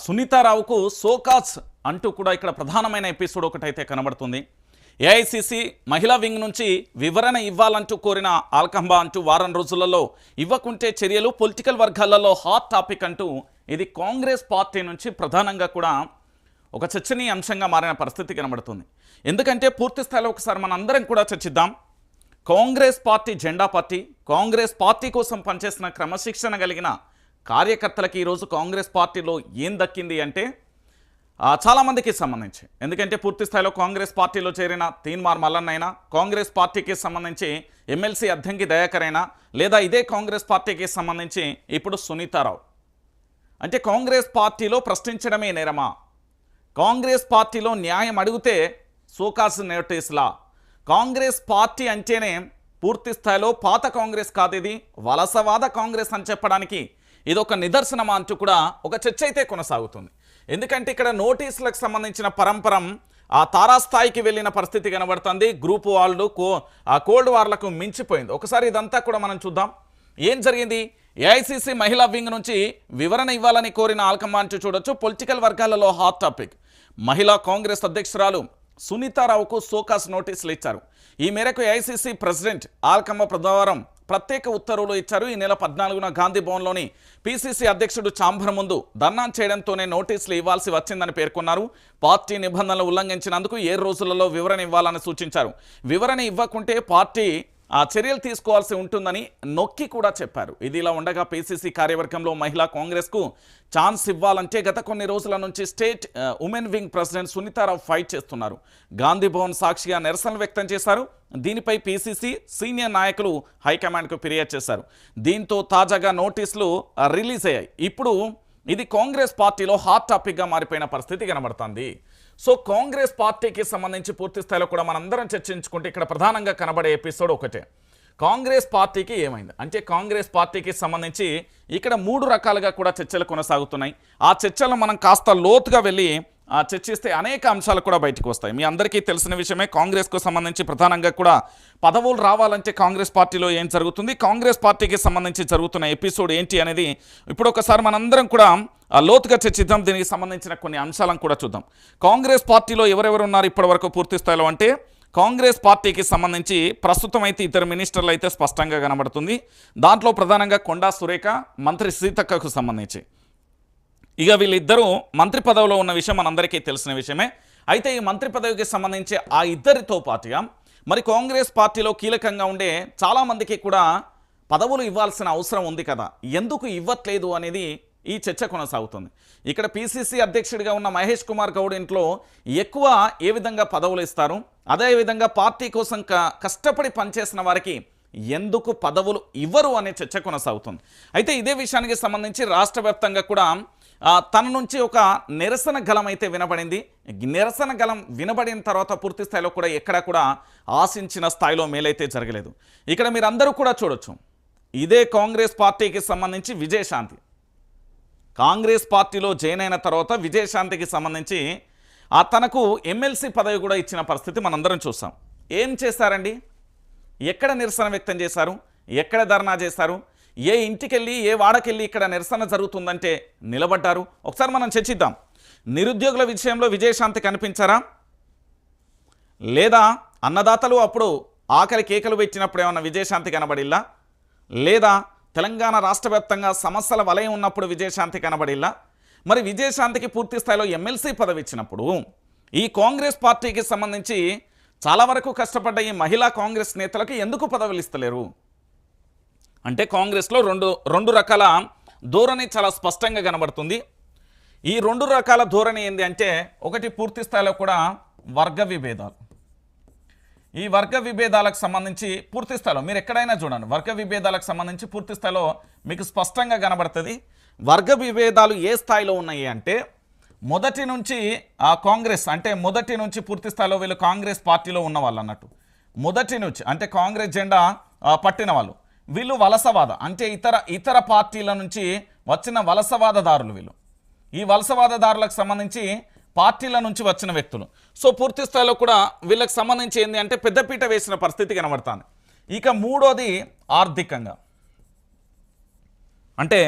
సునీతారావుకు show cause అంటూ కూడా ఇక్కడ ప్రధానమైన ఎపిసోడ్ ఒకటైతే కనబడుతుంది. ఏఐసిసి మహిళా వింగ్ నుంచి వివరణ ఇవ్వాలంటూ కోరిన ఆల్కంబా అంటూ వారం రోజులలో ఇవ్వకుంటే చర్యలు పొలిటికల్ వర్గాలలో హాట్ టాపిక్ అంటూ ఇది కాంగ్రెస్ పార్టీ నుంచి ప్రధానంగా కూడా ఒక చర్చనీయ అంశంగా మారిన పరిస్థితి కనబడుతుంది. ఎందుకంటే పూర్తి స్థాయిలో ఒకసారి మన అందరం కూడా చర్చిద్దాం. కాంగ్రెస్ పార్టీ జెండా పార్టీ కాంగ్రెస్ పార్టీ కోసం పనిచేసిన క్రమశిక్షణ కలిగిన కార్యకర్తలకి ఈరోజు కాంగ్రెస్ పార్టీలో ఏం దక్కింది అంటే చాలామందికి సంబంధించి. ఎందుకంటే పూర్తి స్థాయిలో కాంగ్రెస్ పార్టీలో చేరిన తీన్మార్ మల్లన్నైనా కాంగ్రెస్ పార్టీకి సంబంధించి ఎమ్మెల్సీ అద్దంకి దయాకరైనా లేదా ఇదే కాంగ్రెస్ పార్టీకి సంబంధించి ఇప్పుడు సునీతారావు. అంటే కాంగ్రెస్ పార్టీలో ప్రశ్నించడమే నేరమా? కాంగ్రెస్ పార్టీలో న్యాయం అడిగితే సోకాస్ నోటీసులా? కాంగ్రెస్ పార్టీ అంటేనే పూర్తి స్థాయిలో పాత కాంగ్రెస్ కాదు ఇది వలసవాద కాంగ్రెస్ అని చెప్పడానికి ఇది ఒక నిదర్శనమా అంటూ కూడా ఒక చర్చ అయితే కొనసాగుతుంది. ఎందుకంటే ఇక్కడ నోటీసులకు సంబంధించిన పరంపరం ఆ తారాస్థాయికి వెళ్ళిన పరిస్థితి కనబడుతుంది. గ్రూప్ వాళ్ళు కో ఆ కోల్డ్ వార్లకు మించిపోయింది. ఒకసారి ఇదంతా కూడా మనం చూద్దాం. ఏం జరిగింది? ఏఐసిసి మహిళా వింగ్ నుంచి వివరణ ఇవ్వాలని కోరిన ఆల్కమ్మ అంటూ చూడొచ్చు. పొలిటికల్ వర్గాలలో హాట్ టాపిక్. మహిళా కాంగ్రెస్ అధ్యక్షురాలు సునీతారావుకు సోకాస్ నోటీసులు ఇచ్చారు. ఈ మేరకు ఏఐసిసి ప్రెసిడెంట్ ఆల్కమ్మ బుధవారం ప్రత్యేక ఉత్తర్వులు ఇచ్చారు. ఈ నెల పద్నాలుగున గాంధీ భవన్లోని పిసిసి అధ్యక్షుడు చాంబర్ ముందు ధర్నా చేయడంతోనే నోటీసులు ఇవ్వాల్సి వచ్చిందని పేర్కొన్నారు. పార్టీ నిబంధనలు ఉల్లంఘించినందుకు ఏ రోజులలో వివరణ ఇవ్వాలని సూచించారు. వివరణ ఇవ్వకుంటే పార్టీ చర్యలు తీసుకోవాల్సి ఉంటుందని నొక్కి కూడా చెప్పారు. ఇది ఇలా ఉండగా పిసిసి కార్యవర్గంలో మహిళా కాంగ్రెస్కు ఛాన్స్ ఇవ్వాలంటే గత కొన్ని రోజుల నుంచి state women wing president Sunitha Rao fight చేస్తున్నారు. గాంధీ భవన్ సాక్షిగా నిరసన వ్యక్తం చేశారు. దీనిపై పిసిసి సీనియర్ నాయకులు హైకమాండ్కు ఫిర్యాదు చేశారు. దీంతో తాజాగా నోటీసులు రిలీజ్ అయ్యాయి. ఇప్పుడు ఇది కాంగ్రెస్ పార్టీలో హాట్ టాపిక్గా మారిపోయిన పరిస్థితి కనబడుతుంది. సో కాంగ్రెస్ పార్టీకి సంబంధించి పూర్తి స్థాయిలో కూడా మనందరం చర్చించుకుంటే ఇక్కడ ప్రధానంగా కనబడే ఎపిసోడ్ ఒకటే. కాంగ్రెస్ పార్టీకి ఏమైంది? అంటే కాంగ్రెస్ పార్టీకి సంబంధించి ఇక్కడ మూడు రకాలుగా కూడా చర్చలు కొనసాగుతున్నాయి. ఆ చర్చలు మనం కాస్త లోతుగా వెళ్ళి చర్చిస్తే అనేక అంశాలు కూడా బయటకు వస్తాయి. మీ అందరికీ తెలిసిన విషయమే కాంగ్రెస్కు సంబంధించి ప్రధానంగా కూడా పదవులు రావాలంటే కాంగ్రెస్ పార్టీలో ఏం జరుగుతుంది? కాంగ్రెస్ పార్టీకి సంబంధించి జరుగుతున్న ఎపిసోడ్ ఏంటి అనేది ఇప్పుడు ఒకసారి మనందరం కూడా లోతుగా చర్చిద్దాం. దీనికి సంబంధించిన కొన్ని అంశాలను కూడా చూద్దాం. కాంగ్రెస్ పార్టీలో ఎవరెవరు ఉన్నారు ఇప్పటివరకు పూర్తి స్థాయిలో అంటే కాంగ్రెస్ పార్టీకి సంబంధించి ప్రస్తుతం అయితే ఇద్దరు మినిస్టర్లు అయితే స్పష్టంగా కనబడుతుంది. దాంట్లో ప్రధానంగా కొండా సురేఖ మంత్రి సీతక్కకు సంబంధించి. ఇక వీళ్ళిద్దరూ మంత్రి పదవిలో ఉన్న విషయం మనందరికీ తెలిసిన విషయమే. అయితే ఈ మంత్రి పదవికి సంబంధించి ఆ ఇద్దరితో పాటుగా మరి కాంగ్రెస్ పార్టీలో కీలకంగా ఉండే చాలామందికి కూడా పదవులు ఇవ్వాల్సిన అవసరం ఉంది కదా. ఎందుకు ఇవ్వట్లేదు అనేది ఈ చర్చ కొనసాగుతుంది. ఇక్కడ పిసిసి అధ్యక్షుడిగా ఉన్న మహేష్ కుమార్ గౌడ్ ఇంట్లో ఎక్కువ ఏ విధంగా పదవులు ఇస్తారు? అదేవిధంగా పార్టీ కోసం క- కష్టపడి పనిచేసిన వారికి ఎందుకు పదవులు ఇవ్వరు అనే చర్చ కొనసాగుతుంది. అయితే ఇదే విషయానికి సంబంధించి రాష్ట్ర వ్యాప్తంగా కూడా తన నుంచి ఒక నిరసన గలం అయితే వినబడింది. నిరసన గలం వినబడిన తర్వాత పూర్తి స్థాయిలో కూడా ఎక్కడ కూడా ఆశించిన స్థాయిలో మేలైతే జరగలేదు. ఇక్కడ మీరందరూ కూడా చూడొచ్చు. ఇదే కాంగ్రెస్ పార్టీకి సంబంధించి విజయశాంతి. కాంగ్రెస్ పార్టీలో జాయిన్ అయిన తర్వాత విజయశాంతికి సంబంధించి ఆ తనకు ఎమ్మెల్సీ పదవి కూడా ఇచ్చిన పరిస్థితి మనందరం చూసాం. ఏం చేశారండి? ఎక్కడ నిరసన వ్యక్తం చేశారు? ఎక్కడ ధర్నా చేశారు? ఏ ఇంటికెళ్ళి ఏ వాడకెళ్ళి ఇక్కడ నిరసన జరుగుతుందంటే నిలబడ్డారు. ఒకసారి మనం చర్చిద్దాం. నిరుద్యోగుల విషయంలో విజయశాంతి కనిపించారా? లేదా అన్నదాతలు అప్పుడు ఆకలి కేకలు పెట్టినప్పుడు ఏమన్నా విజయశాంతి కనబడిల్లా? లేదా తెలంగాణ రాష్ట్ర వ్యాప్తంగా సమస్యల వలయం ఉన్నప్పుడు విజయశాంతి కనబడిల్లా? మరి విజయశాంతికి పూర్తి స్థాయిలో ఎమ్మెల్సీ పదవి ఇచ్చినప్పుడు ఈ కాంగ్రెస్ పార్టీకి సంబంధించి చాలా వరకు కష్టపడ్డ ఈ మహిళా కాంగ్రెస్ నేతలకు ఎందుకు పదవులు ఇస్తలేరు అంటే కాంగ్రెస్లో రెండు రెండు రకాల ధోరణి చాలా స్పష్టంగా కనబడుతుంది. ఈ రెండు రకాల ధోరణి ఏంటి అంటే ఒకటి పూర్తి స్థాయిలో కూడా వర్గ విభేదాలు. ఈ వర్గ విభేదాలకు సంబంధించి పూర్తి స్థాయిలో మీరు ఎక్కడైనా చూడండి వర్గ విభేదాలకు సంబంధించి పూర్తి స్థాయిలో మీకు స్పష్టంగా కనబడుతుంది. వర్గ విభేదాలు ఏ స్థాయిలో ఉన్నాయి అంటే మొదటి నుంచి కాంగ్రెస్ అంటే మొదటి నుంచి పూర్తి స్థాయిలో వీళ్ళు కాంగ్రెస్ పార్టీలో ఉన్న వాళ్ళు అన్నట్టు. మొదటి నుంచి అంటే కాంగ్రెస్ జెండా పట్టిన వాళ్ళు. వీళ్ళు వలసవాద అంటే ఇతర ఇతర పార్టీల నుంచి వచ్చిన వలసవాదదారులు వీళ్ళు. ఈ వలసవాదదారులకు సంబంధించి పార్టీల నుంచి వచ్చిన వ్యక్తులు. సో పూర్తి స్థాయిలో కూడా వీళ్ళకి సంబంధించి ఏంది అంటే పెద్దపీట వేసిన పరిస్థితి కనబడుతుంది. ఇక మూడోది ఆర్థికంగా. అంటే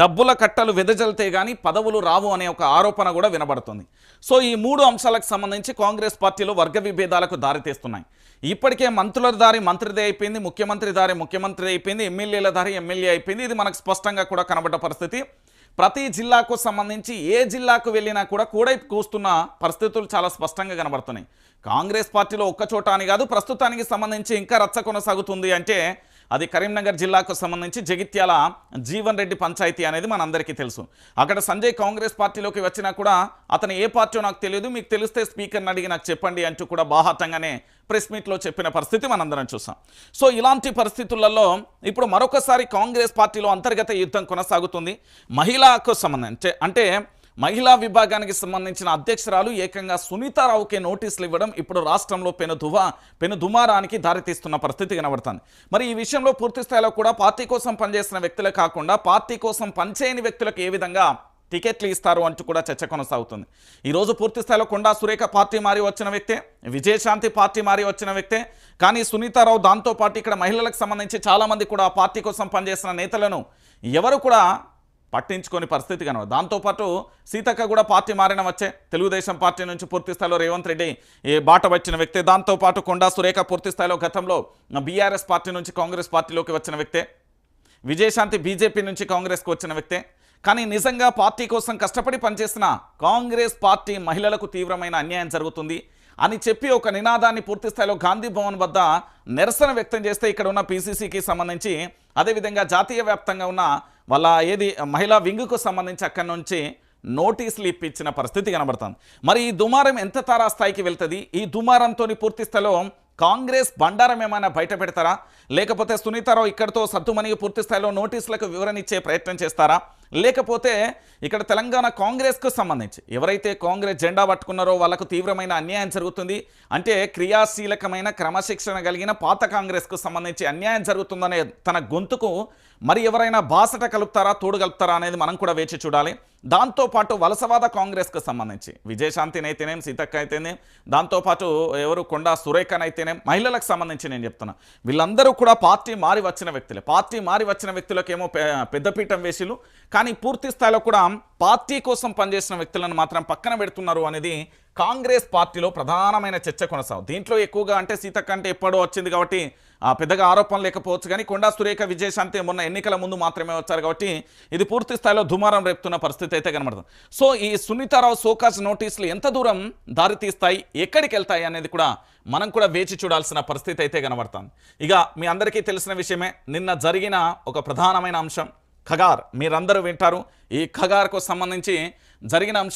డబ్బుల కట్టలు వెదజల్తే కానీ పదవులు రావు అనే ఒక ఆరోపణ కూడా వినబడుతుంది. సో ఈ మూడు అంశాలకు సంబంధించి కాంగ్రెస్ పార్టీలో వర్గ విభేదాలకు దారితీస్తున్నాయి. ఇప్పటికే మంత్రుల దారి మంత్రిదే అయిపోయింది ముఖ్యమంత్రి దారి ముఖ్యమంత్రి అయిపోయింది ఎమ్మెల్యేల దారి ఎమ్మెల్యే అయిపోయింది. ఇది మనకు స్పష్టంగా కూడా కనబడ్డ పరిస్థితి. ప్రతి జిల్లాకు సంబంధించి ఏ జిల్లాకు వెళ్ళినా కూడా కూడై కూస్తున్న పరిస్థితులు చాలా స్పష్టంగా కనబడుతున్నాయి. కాంగ్రెస్ పార్టీలో ఒక్కచోట అని కాదు ప్రస్తుతానికి సంబంధించి ఇంకా రచ్చ కొనసాగుతుంది అంటే అది కరీంనగర్ జిల్లాకు సంబంధించి జగిత్యాల జీవన్ రెడ్డి పంచాయతీ అనేది మనందరికీ తెలుసు. అక్కడ సంజయ్ కాంగ్రెస్ పార్టీలోకి వచ్చినా కూడా అతను ఏ పార్టీ నాకు తెలియదు మీకు తెలిస్తే స్పీకర్ని అడిగి నాకు చెప్పండి అంటూ కూడా బాహాటంగానే ప్రెస్ మీట్లో చెప్పిన పరిస్థితి మనందరం చూసాం. సో ఇలాంటి పరిస్థితులలో ఇప్పుడు మరొకసారి కాంగ్రెస్ పార్టీలో అంతర్గత యుద్ధం కొనసాగుతుంది. మహిళకు సంబంధించి అంటే మహిళా విభాగానికి సంబంధించిన అధ్యక్షురాలు ఏకంగా సునీతారావుకే నోటీసులు ఇవ్వడం ఇప్పుడు రాష్ట్రంలో పెను దువా పెను దుమారానికి దారితీస్తున్న పరిస్థితి కనబడుతుంది. మరి ఈ విషయంలో పూర్తి స్థాయిలో కూడా పార్టీ కోసం పనిచేసిన వ్యక్తులే కాకుండా పార్టీ కోసం పనిచేయని వ్యక్తులకు ఏ విధంగా టికెట్లు ఇస్తారు అంటూ కూడా చర్చ కొనసాగుతుంది. ఈరోజు పూర్తి స్థాయిలో కొండా సురేఖ పార్టీ మారి వచ్చిన వ్యక్తే విజయశాంతి పార్టీ మారి వచ్చిన వ్యక్తే కానీ సునీతారావు దాంతోపాటు ఇక్కడ మహిళలకు సంబంధించి చాలామంది కూడా పార్టీ కోసం పనిచేసిన నేతలను ఎవరు కూడా పట్టించుకొని పరిస్థితి కనుక దాంతోపాటు సీతక్క కూడా పార్టీ మారిన వచ్చే తెలుగుదేశం పార్టీ నుంచి పూర్తి స్థాయిలో రేవంత్ రెడ్డి బాట వచ్చిన వ్యక్తి. దాంతోపాటు కొండా సురేఖ పూర్తి స్థాయిలో గతంలో బీఆర్ఎస్ పార్టీ నుంచి కాంగ్రెస్ పార్టీలోకి వచ్చిన వ్యక్తే. విజయశాంతి బీజేపీ నుంచి కాంగ్రెస్కి వచ్చిన వ్యక్తే. కానీ నిజంగా పార్టీ కోసం కష్టపడి పనిచేసిన కాంగ్రెస్ పార్టీ మహిళలకు తీవ్రమైన అన్యాయం జరుగుతుంది అని చెప్పి ఒక నినాదాన్ని పూర్తి స్థాయిలో గాంధీ భవన్ వద్ద నిరసన వ్యక్తం చేస్తే ఇక్కడ ఉన్న పీసీసీకి సంబంధించి అదేవిధంగా జాతీయ వ్యాప్తంగా ఉన్న వాళ్ళ ఏది మహిళా వింగుకు సంబంధించి అక్కడి నుంచి నోటీసులు ఇప్పించిన పరిస్థితి కనబడుతుంది. మరి ఈ దుమారం ఎంత తారా స్థాయికి వెళ్తుంది? ఈ దుమారంతో పూర్తి స్థాయిలో కాంగ్రెస్ బండారం ఏమైనా బయట పెడతారా? లేకపోతే సునీతారావు ఇక్కడితో సద్దుమణిగి పూర్తి స్థాయిలో నోటీసులకు వివరణ ఇచ్చే ప్రయత్నం చేస్తారా? లేకపోతే ఇక్కడ తెలంగాణ కాంగ్రెస్కు సంబంధించి ఎవరైతే కాంగ్రెస్ జెండా పట్టుకున్నారో వాళ్ళకు తీవ్రమైన అన్యాయం జరుగుతుంది. అంటే క్రియాశీలకమైన క్రమశిక్షణ కలిగిన పాత కాంగ్రెస్కు సంబంధించి అన్యాయం జరుగుతుందనే తన గొంతుకు మరి ఎవరైనా బాసట కలుపుతారా తోడు కలుపుతారా అనేది మనం కూడా వేచి చూడాలి. దాంతోపాటు వలసవాద కాంగ్రెస్కు సంబంధించి విజయశాంతినైతేనేం సీతక్క అయితేనేం దాంతోపాటు ఎవరు కొండా సురేఖనైతేనేం మహిళలకు సంబంధించి నేను చెప్తున్నా. వీళ్ళందరూ కూడా పార్టీ మారి వచ్చిన వ్యక్తులే. పార్టీ మారి వచ్చిన వ్యక్తులకేమో పెద్దపీఠం వేసిలు కానీ పూర్తి స్థాయిలో కూడా పార్టీ కోసం పనిచేసిన వ్యక్తులను మాత్రం పక్కన పెడుతున్నారు అనేది కాంగ్రెస్ పార్టీలో ప్రధానమైన చర్చ కొనసాగు. దీంట్లో ఎక్కువగా అంటే సీతక్క అంటే ఎప్పుడో వచ్చింది కాబట్టి ఆ పెద్దగా ఆరోపణ లేకపోవచ్చు కానీ కొండా సురేఖ విజయశాంతి మొన్న ఎన్నికల ముందు మాత్రమే వచ్చారు కాబట్టి ఇది పూర్తి స్థాయిలో దుమారం రేపుతున్న పరిస్థితి అయితే కనబడుతుంది. సో ఈ సునీతారావు సోకాజ్ నోటీసులు ఎంత దూరం దారితీస్తాయి ఎక్కడికి వెళ్తాయి అనేది కూడా మనం కూడా వేచి చూడాల్సిన పరిస్థితి అయితే కనబడుతుంది. ఇక మీ అందరికీ తెలిసిన విషయమే నిన్న జరిగిన ఒక ప్రధానమైన అంశం. ఖగార్ మీరందరూ వింటారు. ఈ ఖగార్కు సంబంధించి జరిగిన అంశం